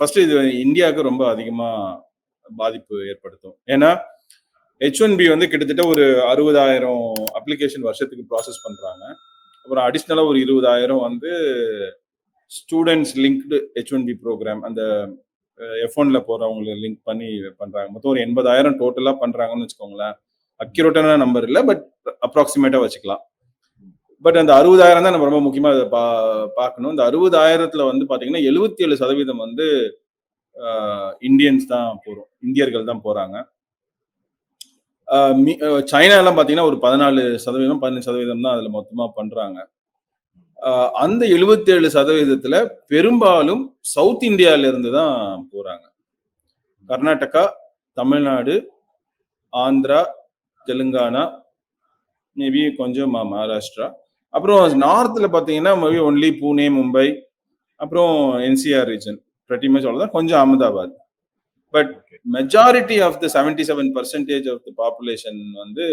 First இது இந்தியாவுக்கு ரொம்ப அதிகமா பாதிப்பு ஏற்படுத்தும். ஏன்னா ஹெச் ஒன் பி வந்து கிட்டத்தட்ட ஒரு அறுபதாயிரம் அப்ளிகேஷன் வருஷத்துக்கு ப்ராசஸ் பண்றாங்க. அப்புறம் அடிஷ்னலா ஒரு இருபதாயிரம் வந்து students linked H one B program அந்த எஃப் ஒன்ல போறவங்களை லிங்க் பண்ணி பண்றாங்க. மொத்தம் ஒரு எண்பதாயிரம் டோட்டலா பண்றாங்கன்னு வச்சுக்கோங்களேன். அக்யூரேட்டான நம்பர் இல்லை பட் அப்ராக்சிமேட்டா வச்சுக்கலாம். பட் அந்த அறுபதாயிரம் தான் நம்ம ரொம்ப முக்கியமா அதை பா பார்க்கணும். இந்த அறுபதாயிரத்துல வந்து பாத்தீங்கன்னா எழுபத்தி ஏழு சதவீதம் வந்து இந்தியன்ஸ் தான் போறோம். இந்தியர்கள் தான் போறாங்க. சைனா எல்லாம் பாத்தீங்கன்னா ஒரு பதினாலு சதவீதம் பதினஞ்சு சதவீதம் தான் அதுல மொத்தமா பண்றாங்க. அந்த எழுபத்தேழு சதவீதத்துல பெரும்பாலும் சவுத் இந்தியால இருந்து தான் போறாங்க. கர்நாடகா தமிழ்நாடு ஆந்திரா தெலுங்கானா மேபி கொஞ்சம் மகாராஷ்டிரா. அப்புறம் நார்த்ல பாத்தீங்கன்னா மேபி ஒன்லி பூனே மும்பை அப்புறம் என்சிஆர் ரீஜன் பிரட்டி மச் அவ்வளோதான் கொஞ்சம் Ahmedabad. But majority of the seventy seven percentage of the population வந்து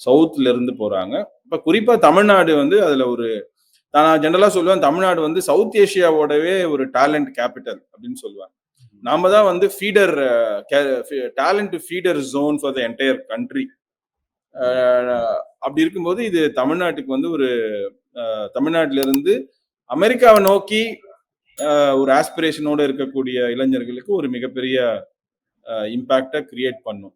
சவுத்ல இருந்து போறாங்க. இப்ப குறிப்பா தமிழ்நாடு வந்து அதுல ஒரு நான் ஜென்ரலா சொல்லுவேன் தமிழ்நாடு வந்து சவுத் ஏஷியாவோடவே ஒரு டேலண்ட் கேபிட்டல் அப்படின்னு சொல்லுவேன் நாம தான் வந்து feeder talent feeder zone for the entire country அப்படி இருக்கும்போது இது தமிழ்நாட்டுக்கு வந்து ஒரு தமிழ்நாட்டில இருந்து அமெரிக்காவை நோக்கி ஒரு ஆஸ்பிரேஷனோட இருக்கக்கூடிய இளைஞர்களுக்கு ஒரு மிகப்பெரிய இம்பாக்டை கிரியேட் பண்ணும்.